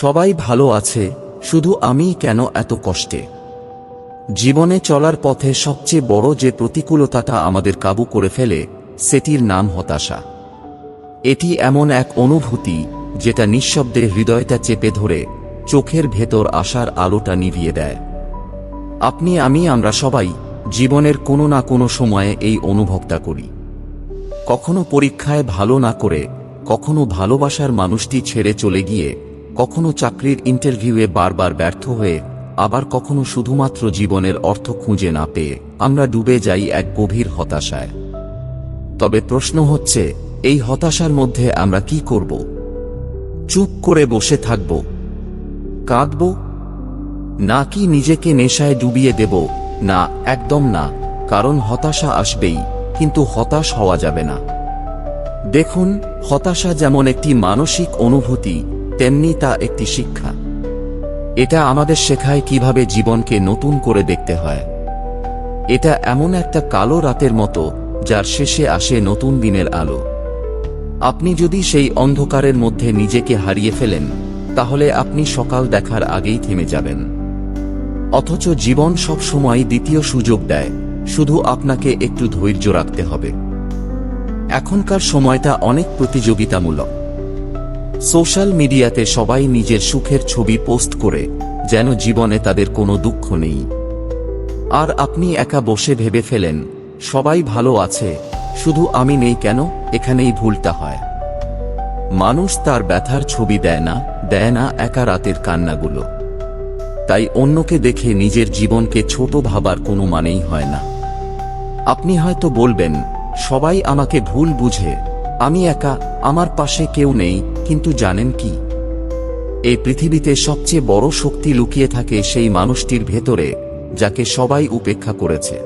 সবাই ভালো আছে, শুধু আমিই কেন এত কষ্টে? জীবনে চলার পথে সবচেয়ে বড় যে প্রতিকূলতাটা আমাদের কাবু করে ফেলে, সেটির নাম হতাশা। এটি এমন এক অনুভূতি, যেটা নিঃশব্দে হৃদয়টা চেপে ধরে, চোখের ভেতর আসার আলোটা নিভিয়ে দেয়। আপনি, আমি, আমরা সবাই জীবনের কোনো না কোনো সময়ে এই অনুভবটা করি। কখনো পরীক্ষায় ভালো না করে, কখনো ভালোবাসার মানুষটি ছেড়ে চলে গিয়ে কখনো চাকরির ইন্টারভিউয়ে বারবার ব্যর্থ হয়ে, আবার কখনো শুধুমাত্র জীবনের অর্থ খুঁজে না পেয়ে, আমরা ডুবে যাই এক গভীর হতাশায়। তবে প্রশ্ন হচ্ছে, এই হতাশার মধ্যে আমরা কি করব? চুপ করে বসে থাকব? কাঁদব? নাকি নিজেকে নেশায় ডুবিয়ে দেব? না, একদম না, কারণ হতাশা আসবেই, কিন্তু হতাশ হওয়া যাবে না। দেখুন, হতাশা যেমন একটি মানসিক অনুভূতি তেমনি তা একটি শিক্ষা। এটা আমাদের শেখায় কীভাবে জীবনকে নতুন করে দেখতে হয়। এটা এমন একটা কালো রাতের মতো, যার শেষে আসে নতুন দিনের আলো। আপনি যদি সেই অন্ধকারের মধ্যে নিজেকে হারিয়ে ফেলেন, তাহলে আপনি সকাল দেখার আগেই থেমে যাবেন। অথচ জীবন সব সময় দ্বিতীয় সুযোগ দেয়, শুধু আপনাকে একটু ধৈর্য রাখতে হবে। এখনকার সময়টা অনেক প্রতিযোগিতামূলক। সোশ্যাল মিডিয়াতে সবাই নিজের সুখের ছবি পোস্ট করে, যেন জীবনে তাদের কোনো দুঃখ নেই। আর আপনি একা বসে ভেবে ফেলেন, সবাই ভালো আছে, শুধু আমি নেই কেন? এখানেই ভুলটা হয়। মানুষ তার ব্যথার ছবি দেয় না দেয় না একা রাতের কান্নাগুলো। তাই অন্যকে দেখে নিজের জীবনকে ছোট ভাবার কোনো মানেই হয় না। আপনি হয়তো বলবেন, সবাই আমাকে ভুল বুঝে, আমি একা, আমার পাশে কেউ নেই কিন্তু জানেন কি? এই পৃথিবীতে সবচেয়ে বড় শক্তি লুকিয়ে থাকে সেই মানুষটির ভেতরে, যাকে সবাই উপেক্ষা করেছে।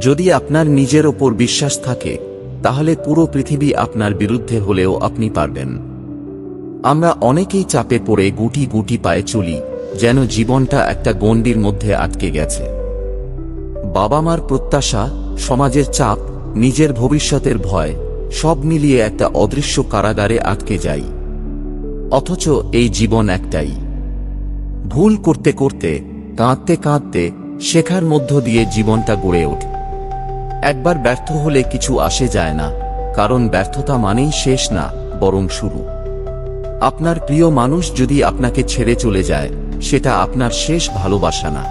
যদি আপনার নিজের ওপর বিশ্বাস থাকে, তাহলে পুরো পৃথিবী আপনার বিরুদ্ধে হলেও আপনি পারবেন। আমরা অনেকেই চাপে পড়ে গুটি গুটি পায়ে চলি, যেন জীবনটা একটা গণ্ডির মধ্যে আটকে গেছে। বাবা মার প্রত্যাশা, সমাজের চাপ, নিজের ভবিষ্যতের ভয় সব মিলিয়ে একটা অদৃশ্য কারাগারে আটকে যাই। অথচ এই জীবন একটাই। ভুল করতে করতে, কাঁদতে কাঁদতে, শেখার মধ্য দিয়ে জীবনটা গড়ে ওঠে। একবার ব্যর্থ হলে কিছু আসে যায় না, কারণ ব্যর্থতা মানেই শেষ না, বরং শুরু। আপনার প্রিয় মানুষ যদি আপনাকে ছেড়ে চলে যায়, সেটা আপনার শেষ ভালোবাসা না।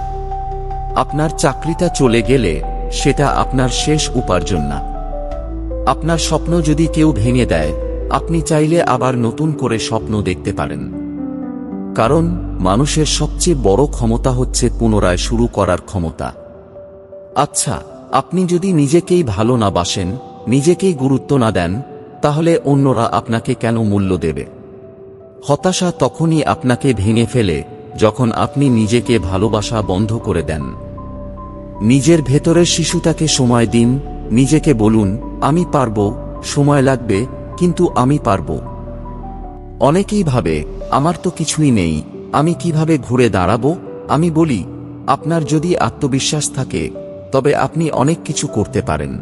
আপনার চাকরিটা চলে গেলে, সেটা আপনার শেষ উপার্জন না। আপনার স্বপ্ন যদি কেউ ভেঙে দেয়, আপনি চাইলে আবার নতুন করে স্বপ্ন দেখতে পারেন। কারণ, মানুষের সবচেয়ে বড় ক্ষমতা হচ্ছে পুনরায় শুরু করার ক্ষমতা। আচ্ছা আপনি যদি নিজেকেই ভালো না বাসেন, নিজেকেই গুরুত্ব না দেন, তাহলে অন্যরা আপনাকে কেন মূল্য দেবে? হতাশা তখনই আপনাকে ভেঙে ফেলে, যখন আপনি নিজেকে ভালোবাসা বন্ধ করে দেন। নিজের ভেতরের শিশুটাকে সময় দিন, নিজেকে বলুন আমি পারব, সময় লাগবে, কিন্তু আমি পারব। অনেকেই ভাবে, আমার তো কিছুই নেই, আমি কীভাবে ঘুরে দাঁড়াবো? আমি বলি, আপনার যদি আত্মবিশ্বাস থাকে, তবে আপনি অনেক কিছু করতে পারেন।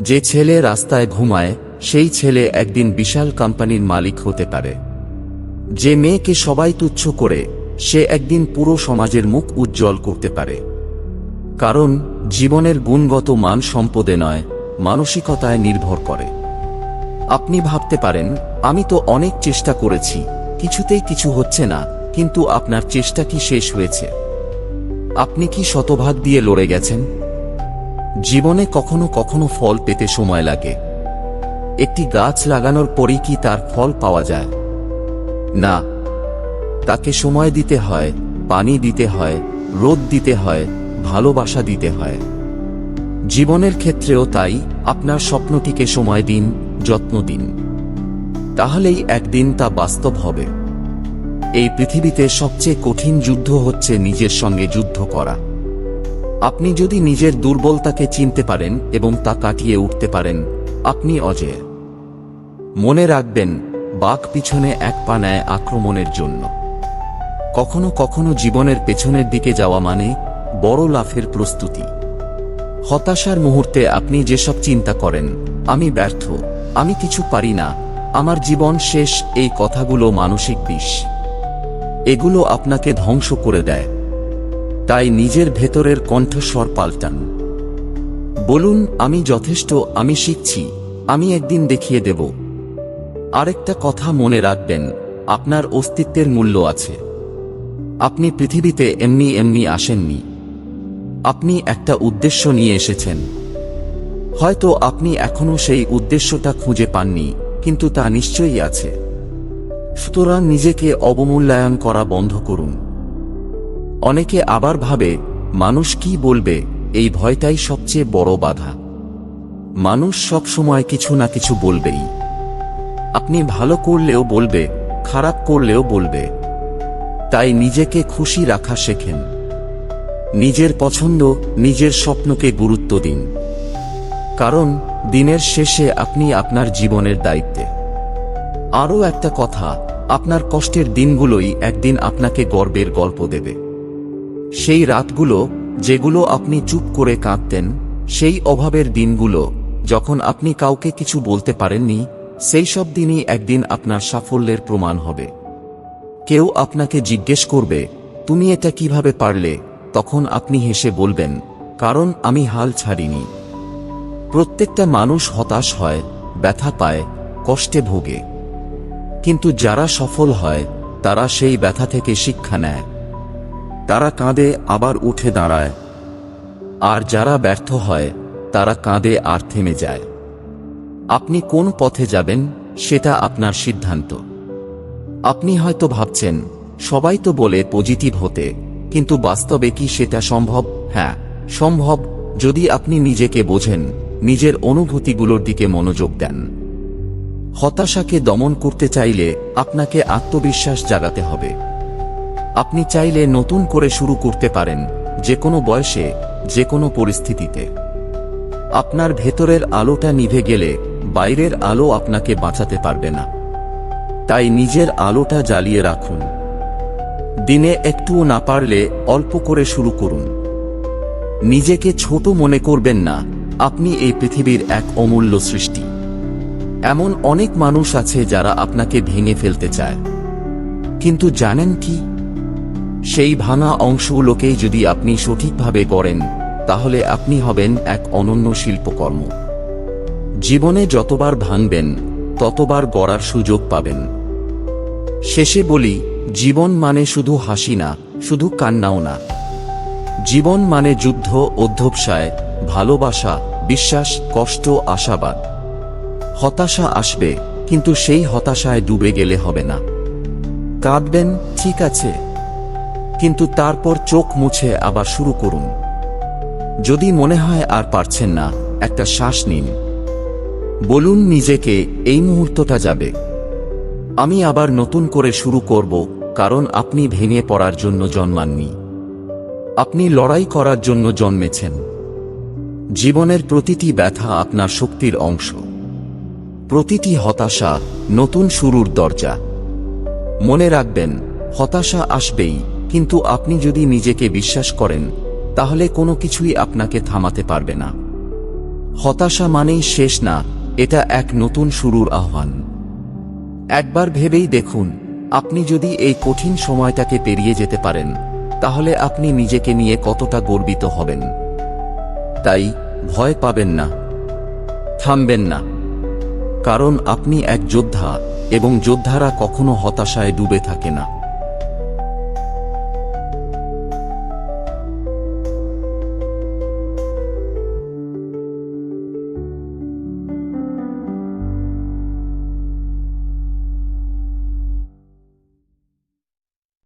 যে ছেলে রাস্তায় ঘুমায়, সেই ছেলে একদিন বিশাল কোম্পানির মালিক হতে পারে। যে মেয়েকে সবাই তুচ্ছ করে, সে একদিন পুরো সমাজের মুখ উজ্জ্বল করতে পারে। কারণ, জীবনের গুণগত মান সম্পদে নয় মানসিকতায় নির্ভর করে। আপনি ভাবতে পারেন, আমি তো অনেক চেষ্টা করেছি, কিছুতেই কিছু হচ্ছে না, কিন্তু আপনার চেষ্টা কি শেষ হয়েছে। আপনি কি শতভাগ দিয়ে লড়ে গেছেন? জীবনে কখনো কখনো ফল পেতে সময় লাগে। একটি গাছ লাগানোর পরই কি তার ফল পাওয়া যায়? না। তাকে সময় দিতে হয়, পানি দিতে হয়, রোদ দিতে হয়, ভালোবাসা দিতে হয়। জীবনের ক্ষেত্রেও তাই আপনার স্বপ্নটিকে সময় দিন, যত্ন দিন। তাহলেই একদিন তা বাস্তব হবে। এই পৃথিবীতে সবচেয়ে কঠিন যুদ্ধ হচ্ছে নিজের সঙ্গে যুদ্ধ করা। আপনি যদি নিজের দুর্বলতাকে চিনতে পারেন এবং তা কাটিয়ে উঠতে পারেন, আপনি অজেয়। মনে রাখবেন, বাঘ পিছনে এক পা নেয় আক্রমণের জন্য। কখনো কখনো জীবনের পেছনের দিকে যাওয়া মানে বড় লাফের প্রস্তুতি। হতাশার মুহূর্তে আপনি যেসব চিন্তা করেন, আমি ব্যর্থ, আমি কিছু পারি না, আমার জীবন শেষ, এই কথাগুলো মানসিক বিষ। এগুলো আপনাকে ধ্বংস করে দেয়। তাই নিজের ভেতরের কণ্ঠস্বর পাল্টান। বলুন, আমি যথেষ্ট, আমি শিখছি, আমি একদিন দেখিয়ে দেব। আরেকটা কথা মনে রাখবেন, আপনার অস্তিত্বের মূল্য আছে। আপনি পৃথিবীতে এমনি এমনি আসেননি। আপনি একটা উদ্দেশ্য নিয়ে এসেছেন। হয়তো আপনি এখনও সেই উদ্দেশ্যটা খুঁজে পাননি, কিন্তু তা নিশ্চয়ই আছে। সুতরাং নিজেকে অবমূল্যায়ন করা বন্ধ করুন। অনেকে আবার ভাবে, মানুষ কি বলবে, এই ভয়টাই সবচেয়ে বড় বাধা। মানুষ সব সময় কিছু না কিছু বলবেই। আপনি ভালো করলেও বলবে, খারাপ করলেও বলবে। তাই নিজেকে খুশি রাখা শেখেন। নিজের পছন্দ, নিজের স্বপ্নকে গুরুত্ব দিন। কারণ, দিনের শেষে আপনি আপনার জীবনের দায়িত্বে। আরও একটা কথা, আপনার কষ্টের দিনগুলোই একদিন আপনাকে গর্বের গল্প দেবে। সেই রাতগুলো, যেগুলো আপনি চুপ করে কাঁদতেন, সেই অভাবের দিনগুলো, যখন আপনি কাউকে কিছু বলতে পারেননি, সেই সব দিনই একদিন আপনার সাফল্যের প্রমাণ হবে। কেউ আপনাকে জিজ্ঞেস করবে, তুমি এটা কীভাবে পারলে? তখন আপনি হেসে বলবেন, কারণ আমি হাল ছাড়িনি। প্রত্যেকটা মানুষ হতাশ হয়, ব্যথা পায়, কষ্টে ভোগে। কিন্তু যারা সফল হয়, তারা সেই ব্যথা থেকে শিক্ষা নেয়। তারা কাঁদে, আবার উঠে দাঁড়ায়। আর যারা ব্যর্থ হয়, তারা কাঁদে আর থেমে যায়। আপনি কোন পথে যাবেন, সেটা আপনার সিদ্ধান্ত। আপনি হয়তো ভাবছেন, সবাই তো বলে পজিটিভ হতে। কিন্তু বাস্তবে কি সেটা সম্ভব? হ্যাঁ সম্ভব, যদি আপনি নিজেকে বোঝেন, নিজের অনুভূতিগুলোর দিকে মনোযোগ দেন। হতাশাকে দমন করতে চাইলে আপনাকে আত্মবিশ্বাস জাগাতে হবে। আপনি চাইলে নতুন করে শুরু করতে পারেন যে কোনো বয়সে যে কোনো পরিস্থিতিতে। আপনার ভেতরের আলোটা নিভে গেলে বাইরের আলো আপনাকে বাঁচাতে পারবে না। তাই নিজের আলোটা জ্বালিয়ে রাখুন। দিনে একটুও না পারলে অল্প করে শুরু করুন। নিজেকে ছোট মনে করবেন না, আপনি এই পৃথিবীর এক অমূল্য সৃষ্টি। এমন অনেক মানুষ আছে যারা আপনাকে ভেঙে ফেলতে চায়। কিন্তু জানেন কি? সেই ভাঙা অংশগুলোকেই যদি আপনি সঠিকভাবে গড়েন তাহলে আপনি হবেন এক অনন্য শিল্পকর্ম। জীবনে যতবার ভাঙবেন, ততবার গড়ার সুযোগ পাবেন। শেষে বলি জীবন মানে শুধু হাসি না, শুধু কান্নাও না। জীবন মানে যুদ্ধ, অধ্যবসায়, ভালোবাসা, বিশ্বাস, কষ্ট, আশাবাদ। হতাশা আসবে, কিন্তু সেই হতাশায় ডুবে গেলে হবে না। কাঁদবেন, ঠিক আছে, কিন্তু তারপর চোখ মুছে আবার শুরু করুন। যদি মনে হয় আর পারছেন না, একটা শ্বাস নিন। বলুন নিজেকে, এই মুহূর্তটা যাবে। আমি আবার নতুন করে শুরু করব, কারণ আপনি ভেঙে পড়ার জন্য জন্মাননি। আপনি লড়াই করার জন্য জন্মেছেন। জীবনের প্রতিটি ব্যথা আপনার শক্তির অংশ। প্রতিটি হতাশা নতুন শুরুর দরজা। মনে রাখবেন, হতাশা আসবেই, কিন্তু আপনি যদি নিজেকে বিশ্বাস করেন, তাহলে কোনো কিছুই আপনাকে থামাতে পারবে না। হতাশা মানেই শেষ না, এটা এক নতুন শুরুর আহ্বান। একবার ভেবেই দেখুন, আপনি যদি এই কঠিন সময়টাকে পেরিয়ে যেতে পারেন, তাহলে আপনি নিজেকে নিয়ে কতটা গর্বিত হবেন। তাই ভয় পাবেন না, থামবেন না। কারণ আপনি এক যোদ্ধা, এবং যোদ্ধারা কখনো হতাশায় ডুবে থাকে না।